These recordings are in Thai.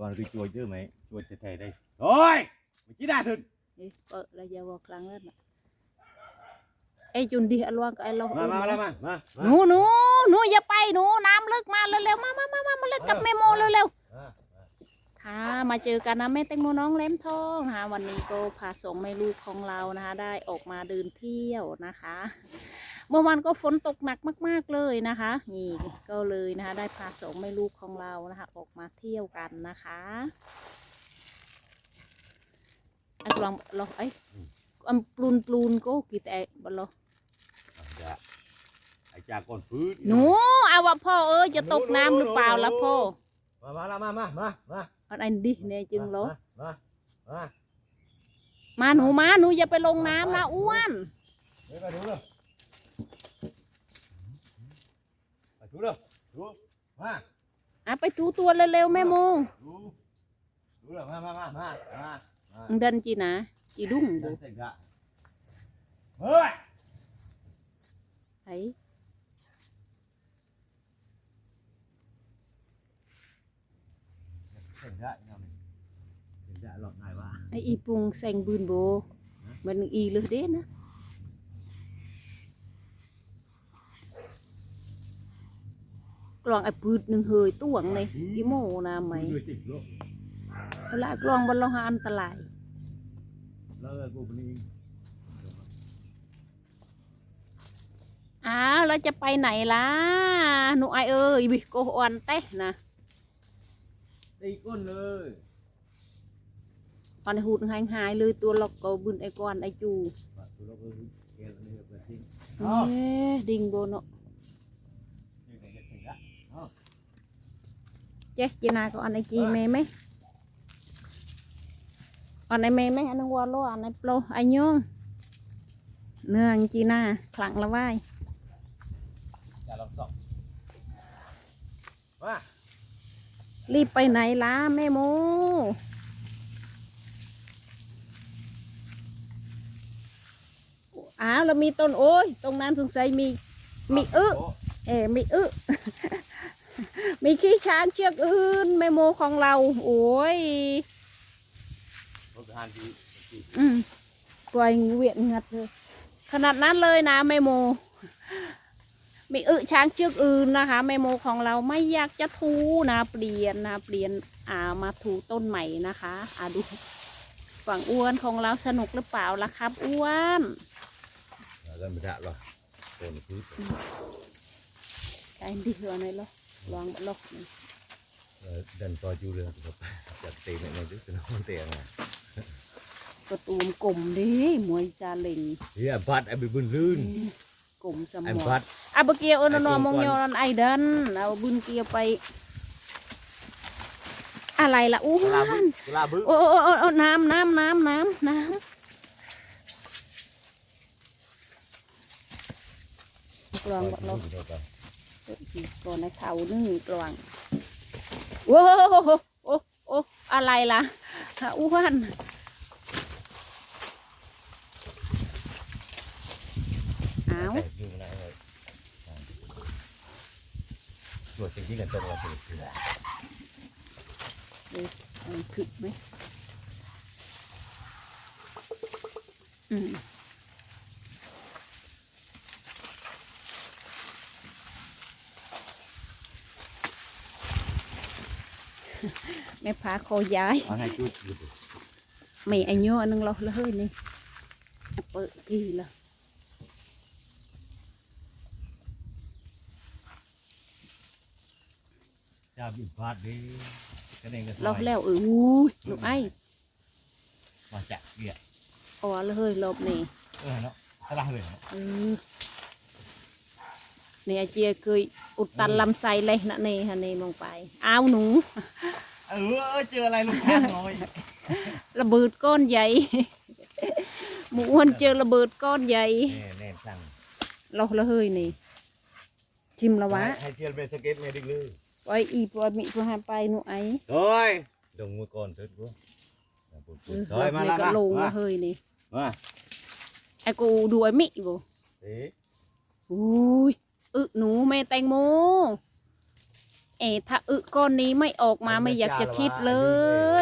còn cái chua chứ mày chua thì thề đây rồi mày chỉ đạt được เอ้ยเปิดระยะวครั้งแล้วน่ะไอ้จุนดีอลวงกับไอ้เรา mà mà mà mà mà หนูหนูหนูอย่าไปหนูน้ำลึกมาเร็วๆมามามามามาเล่นกับแม่โมเร็ว à, ๆค่ะ มาเจอกันนะแม่แตงโมน้องเล้มทองนะคะวันนี้ก็พาสองแม่ลูกของเรานะคะ ได้ออกมาเดินเที่ยวนะคะ เมื่อวานก็ฝนตกหนักมาก ๆเลยนะคะ นี่ก็เลยนะคะ ได้พาสองแม่ลูกของเรานะคะ ออกมาเที่ยวกันนะคะไอ้กลองเราไอ้อันปลูนปลูนก็กี่แต่บล dạ ai cha con phứ หนูเอาว่าพ่อเอ้ยจะตกน้ำหรือเปล่าล่ะพ่อ mà mà mà mà mà mà เอาอันดิเนี่ยจึงเหรอ mà mà mà มาหนูมาหนูอย่าไปลงน้ำนะอ้วน đấy mà đúng rồi mà chú đâu chú mà อะไปถูตัวเร็วๆแม่โม chú chú là mà mà mà mà mà เดินจีนะจีดุ้งบุ Đánh thành gạ ơi ไอ้ thành gạ nhau này thành gạ lọt này vào ไอ้อีปุงแสงบืนโบมันอีเลยเด้นะ ลองไอ้ปืดหนึ่งเฮยต้วงเลยอีโมนะไหม người tỉnh luôn เวลากลองบนเราหาอันตราย lơ cô bên đi อ้าวแล้วจะไปไหนล่ะหนูไอเอ้ยบิโกอวันเต้นะ đi con ơi ตอนหูดหายหายๆเลยตัวล็อกก็บุญไอ้กอนไอ้จู Mà tôi nó cứ kia nó đi về xin เอ๊ะดิงโบเนาะ như này cái thành gạ เจ๊จีนาก็อันไอจีเมย์ไหมอันไอ เมย์ไหมอันนึงวอลโลอันไอโปรไอโยงเนื่องจีนาขลังละไว้ chả lòng sọc mà รีบไปไหนล่ะแม่โมอ้าวแล้วมีต้นโอ้ย ตรงนั้นสงสัยมี มีอึเอ๋มีอึ มีขี้ช้างเชือกอื่นแม่โมของเรา โอ้ย có cái hàn gì อืมปล่อยเวียนงัดเลยขนาดนั้นเลยนะแม่โม มีอึช้างเชือกอื่นนะคะแม่โมของเราไม่อยากจะทูนะ เปลี่ยนนะเปลี่ยนอ่ามาถูต้นใหม่นะคะอ่าดูฝั่งอ้วนของเราสนุกหรือเปล่าล่ะครับ อ้วน gần bị đạ rồi còn cứ ไอ้ดีเหรอไหนล่ะลองบัดลอกนี่ đần to chú được chặt tiền này này chứ nó không tiền à ประตูมกลมเดิมวยจาเล็ง thì em phát em bị bươn lươn กลมสม em อง phát อาบเกียวเออนนอไอ้มกลองมก่อนยอนไอเดินเอาบุญเกียวไป อะไรล่ะอ้ว la น bự la bự โอ้โอ้โอ้โอ้น้ำน้ำน้ำน้ำน้ำกลองบัดลงก่ ก่อนในเขานึ่งกลางโอ้โอ้โอ้อะไรล่ะอ้วนเอาตรวจสิ่งที่กันตรงเราคืออะไรคือไหมอืม แม่พาคอย้าย ở hai chút ไม่ไอ้โยอันนึงเราเลยเฮ้ยนี่เปิดกี่ละ cha bị phát đi cái này cái เรา soi แล้วเอออุ้ยลูกไอ้ mà chặt kìa อ๋อเลยเฮ้ยรอบนี่เออเนาะถ้าได้เลยเนาะเออเนี่ยไอ้เจียเคยอุดตันลำไส้เลยนะนี่ฮะนี่ลงไปอ้าวหนู เออเจออะไรลูกค้าน้อยระเบิดก้อนใหญ่ หมูอ้วนเจอระเบิดก้อนใหญ่แน่แน่สั่งเราละเฮ้ยนี่ชิมละวะให้เชียร์เป็นสเก็ตเมดิกเลยปล่อยอีปล่อยมีปล่อยหาไปหนูไอ้ rồi đồng mua con thôi bố เออ rồi mà นี่ là ก็ลงละ mà เฮ้ยนี่ mà ไอ้กูดูไอ้มิบ่ thế อุ้ยอึหนูแม่แตงโม เอะถ้าอึก้อนนี้ไม่ออกมาไม่อยากจะคิดเล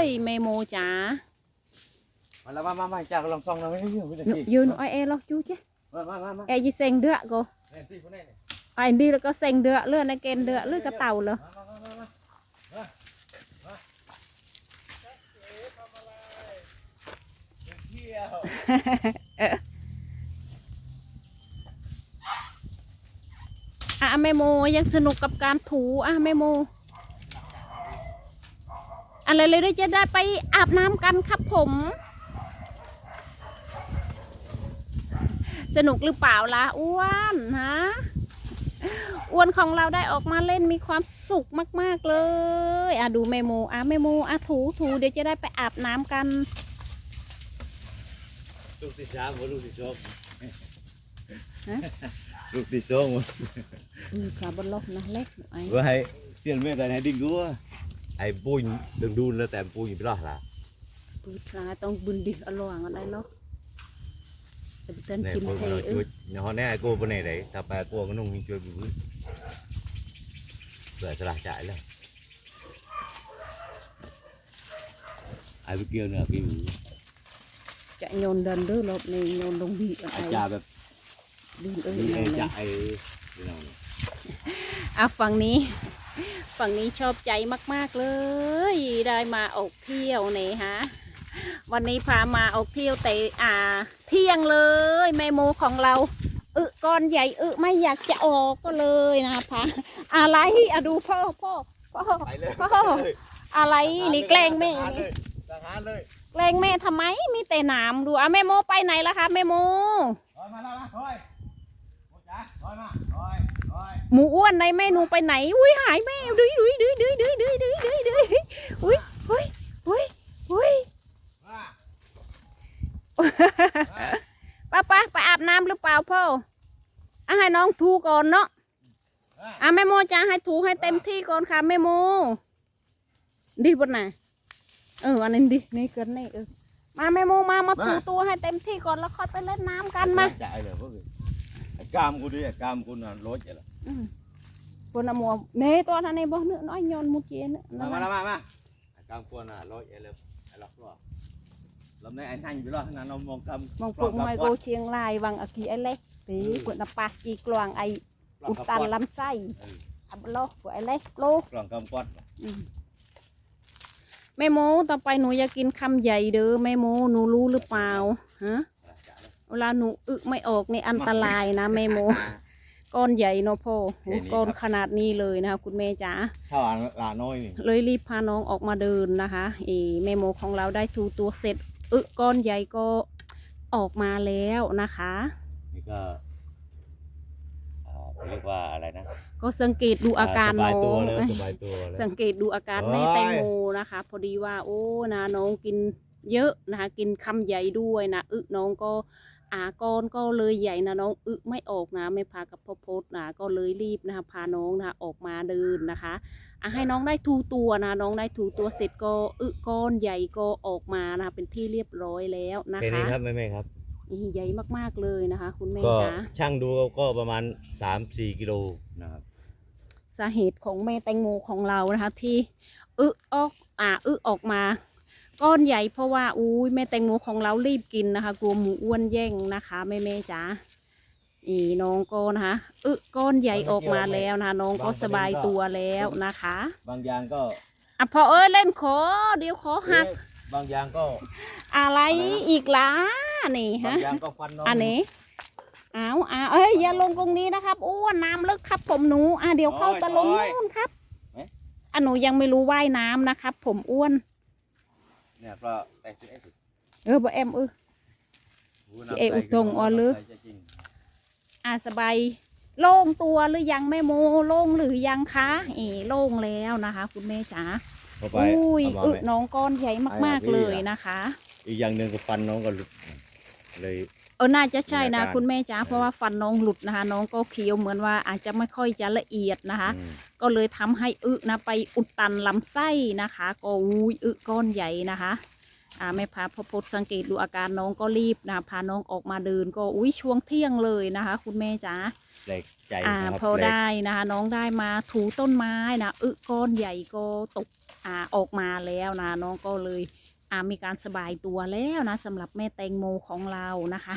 ยแม่โมจ๋ามาแล้วมามามาจากลองซองเราไม่ได้ยืนไม่ได้หนูที่ยืนอ้อยเอล็อกจูเจ้มามามามาเอยี่เซงเดือก็แน่ที่คนนี้เนี่ยไอ้นี่แล้วก็เซงเดือเลื่อนในเกณฑ์เดือเลื่อนกระเต่าเลยมามามามามามามาเที่ยว อะแม่โมยังสนุกกับการถูอะแม่โม อะไรเลยด้จะได้ไปอาบน้ำกันครับผม สนุกหรือเปล่าล่ะอ้วนฮะอ้วนของเราได้ออกมาเล่นมีความสุขมาก ๆ เลย อะดูแม่โมอะแม่โมอะถูถูเดี๋ยวจะได้ไปอาบน้ำกัน ลูกที่สามลูกที่สอง ลูกที่สองอือขาบนลกนะเล็กไอ้ว่าให้เสียนแม่แต่ให้ดิ้งกูไอ้ปุ้ยดึงดูนแล้วแต่ปุ้ยไปรอดละปุ้ยปลาต้องบุญดิอร่อยอะไรเนาะเต้นกินเทเออเนี่ยเนาแน่กูปนไหนไหนถ้าไปกูก็นุ่งช่วยบุ้ยเกิดสละจ่ายแล้วไอ้พวกเอกี้เนี่ยพี่บุ้จะโยนเดันด้วยรอบในโยนลงดีไอ้จ่าแบบ ดินเอ้ย đi นั่น ai เลย chạy thế nào này อะฝั่งนี้ ฝั่งนี้ชอบใจมาก ๆ เลย ได้มาออกเที่ยวนี่ฮะวันนี้พามาออกเที่ยวแต่อ่า เที่ยงเลยแม่โมของเราอึก้อนใหญ่อึไม่อยากจะออกก็เลยนะคะพาอะไรอะดูพ่อพ่อพ่อ chạy lên Ô, อะไรนี่แกล้งแม่ Thằng นี่ lên thằng hán lên แกล้งแม่ทำไมมีแต่หนามดูอะแม่โมไปไหนล่ะคะแม่โม rồi mà ra thôi một trả rồi mà rồi rồi หมูอ้วนในแม่หนูไปไหน อุ้ยหายแม่ดุยดุยดุยดุยดุยดุยดุยดุยดุยอุ้ยอุ้ยอุ้ยอุ้ยป้าป้าไปอาบน้ำหรือเปล่าพ่ออะให้น้องถูก่อนเนาะอะแม่โมจะให้ถูให้เต็มที่ก่อนค่ะแม่โม ดีบนไหนเอออันนี้ดีนี่เกินนี่เออมาแม่โมมามาถูตัวให้เต็มที่ก่อนแล้วค่อยไปเล่นน้ำกันมา cam của đi cam của nó lối vậy là của nó mùa nế to nó này bó nữa nói nhon một kia nữa mà mà mà mà cam của nó lối vậy là lọc rồi làm này anh hành với lo là nó mong cầm mong cũng mai cô chiêng lại bằng ở kia ấy lấy tí của nó pa chi loang ấy ụt tan lắm say ăn lo của ấy lấy lô loang cầm quạt แม่โมต่อไปหนูอยากกินคำใหญ่เด้อแม่โมหนูรู้หรือเปล่าฮะ เวลาหนูอึไม่ออกนี่อันตรายนะแม่โมก้อนใหญ่เนาะพ่อโหก้อนขนาดนี้เลยนะคะคุณแม่จ๋าถ้าหลาน้อยนี่เลยรีบพาน้องออกมาเดินนะคะเอแม่โมของเราได้ทูตัวเสร็จอึก้อนใหญ่ก็ออกมาแล้วนะคะ นี่ก็เรียกว่าอะไรนะ ก็สังเกตดูอาการสบายน้อตัวงแล้วสบายตัวแล้วสังเกตดูอาการแม่โอ้ยแตงโมนะคะ พอดีว่าโอ้นะน้องกินเยอะนะคะ กินคำใหญ่ด้วยนะอึน้องก็ อากรก็เลยใหญ่นะน้องอึไม่ออกนะไม่พากับพ่อพดนะก็เลยรีบนะคะพาน้องนะคะออกมาเดินนะคะอะให้น้องได้ทูตัวนะน้องได้ทูตัวเสร็จก็อึก้อนใหญ่ก็ออกมานะคะเป็นที่เรียบร้อยแล้วนะแค่นี้คะครับแม่แม่ครับนี่ใหญ่มากๆเลยนะคะ คุณแม่ก็จ๋าช่างดูก็ประมาณ 3-4 กิโลนะครับสาเหตุของแม่แตงโมของเรานะคะที่อึออกอ่าอึออกมา ก้อนใหญ่เพราะว่าอุ้ยแม่แตงโมของเรารีบกินนะคะ กลัวหมูอ้วนแย่งนะคะแม่แม่จ๋าอีน้องก็นะคะอึก้อนใหญ่ออกมาแล้วนะคะน้องก็สบายตัวแล้วนะคะ บางอย่างก็อะพอเอ้ยเล่นขอเดี๋ยวขอหักเอ๊ะบางอย่างก็ อะไรอีกล่ะนี่บาฮะงอย่างก็ฟันน้องอันนี้เอาเอาเอ้ยอย่าลงตรงนี้นะครับอ้วนน้ำลึกครับ ผมหนูอะเดี๋ยวเข้าไปลงนู่นครับอะหนูยังไม่รู้ว่ายน้ำนะครับ ผมอ้วน เนี่ยก็แต่สิเอ๊ะเออบ่แอมเออสิเอ๊ะอุทงอ๋อหรืออะสบายโล่งตัวหรือยังแม่โมโล่งหรือยังคะเออโล่งแล้วนะคะ คุณแม่จ๋าเข้าไปอุ้ยเอามาอึแม่น้องก้อนใหญ่มากเอาๆมาเลยพี่อะนะคะ อีกอย่างหนึ่งก็ฟันน้องก็หลุดเลย เออน่าจะใช่นะมีอาการคุณแม่จ๋าเพราะว่าฟันน้องหลุดนะคะ น้องก็เคี้ยวเหมือนว่าอาจจะไม่ค่อยจะละเอียดนะคะอืมก็เลยทำให้อึนะไปอุดตันลำไส้นะคะ ก็อุ้ยอึก้อนใหญ่นะคะอ่าแม่พาพอพดสังเกตดูอาการน้องก็รีบนะพาน้องออกมาเดินก็อุ้ยช่วงเที่ยงเลยนะคะ คุณแม่จ๋าแปลกใจอ่านะครับพอแปลกได้นะคะ น้องได้มาถูต้นไม้นะอึก้อนใหญ่ก็ตกอ่าออกมาแล้วนะ น้องก็เลยอ่า มีการสบายตัวแล้วนะสำหรับแม่แตงโมของเรานะคะ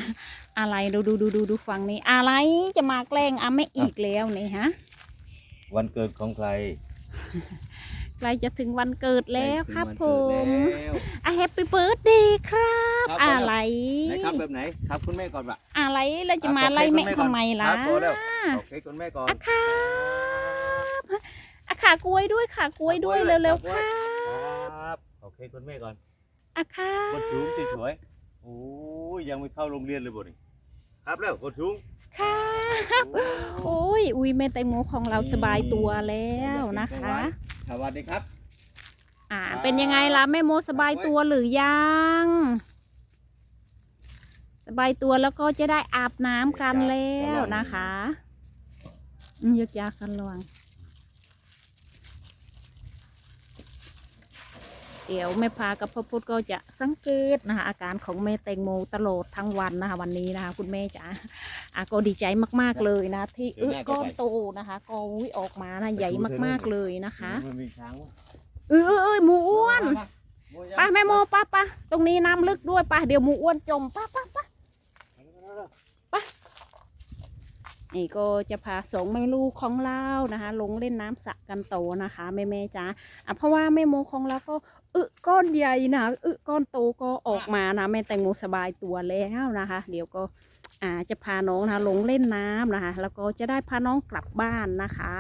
อะไรดูดูดูดูดูฟังนี่อะไรจะมาแกล้งอาแม่อีกแล้วนี่ฮะวันเกิดของใครใกล้จะถึงวันเกิดแล้วครับใกผล้ถึงวันมเกิดแล้วอะแฮปปี้เบิร์ดเดย์ครับครับอะไรไหนครับแบบไหนครับคุณแม่ก่อนปะอะไรแล้วจะมาอะไล่แม่ขอบคุณแม่ก่อนทำไมล่ะครับโตแล้วโอเคคุณแม่ก่อนอะครับอะขากล้วยด้วยขากล้วยด้วยขากล้วยเร็วขากล้ๆวยค่ะครับโอเคคุณแม่ก่อน อะค่ะกดสูงสวยๆโอ้ยยังไม่เข้าโรงเรียนเลยบ่นี่ครับแล้วกดสูงค่ะโอ้โอ้ยอุ้ยแม่แตงโมของเราสบายตัวแล้วนะคะสวัสดีครับ อ่าครับเป็นยังไงล่ะแม่โมสบายตัวหรือยัง สบายตัวแล้วก็จะได้อาบน้ำกันแล้วนะคะอืมยกยากันระวัง เดี๋ยวแม่พากับพ่อพุธก็จะสังเกตนะคะอาการของแม่แตงโมตลอดทั้งวันนะคะวันนี้นะคะคุณแม่จ๋าอะก็ดีใจมากๆเลยนะ ที่อึก้อนโตนะคะก็อุ้ยออกมานะใหญ่มากๆเลยนะคะมันมีช้างวะเออเออเออหมูอ้วนมาโมยังไป้าแม่โมไป้าป้าตรงนี้น้ำลึกด้วยไป้าเดี๋ยวหมูอ้วนจมไป้าป้าป้า นี่ก็จะพาสองแม่ลูกของเรานะคะ ลงเล่นน้ำสระกันโตนะคะแม่แม่ๆจ้าอะเพราะว่าแม่โมของเราก็อึก้อนใหญ่นะอึก้อนโตก็ออกมานะแม่แตงโมสบายตัวแล้วนะคะ เดี๋ยวก็อ่าจะพาน้องนะคะลงเล่นน้ำนะคะ แล้วก็จะได้พาน้องกลับบ้านนะคะ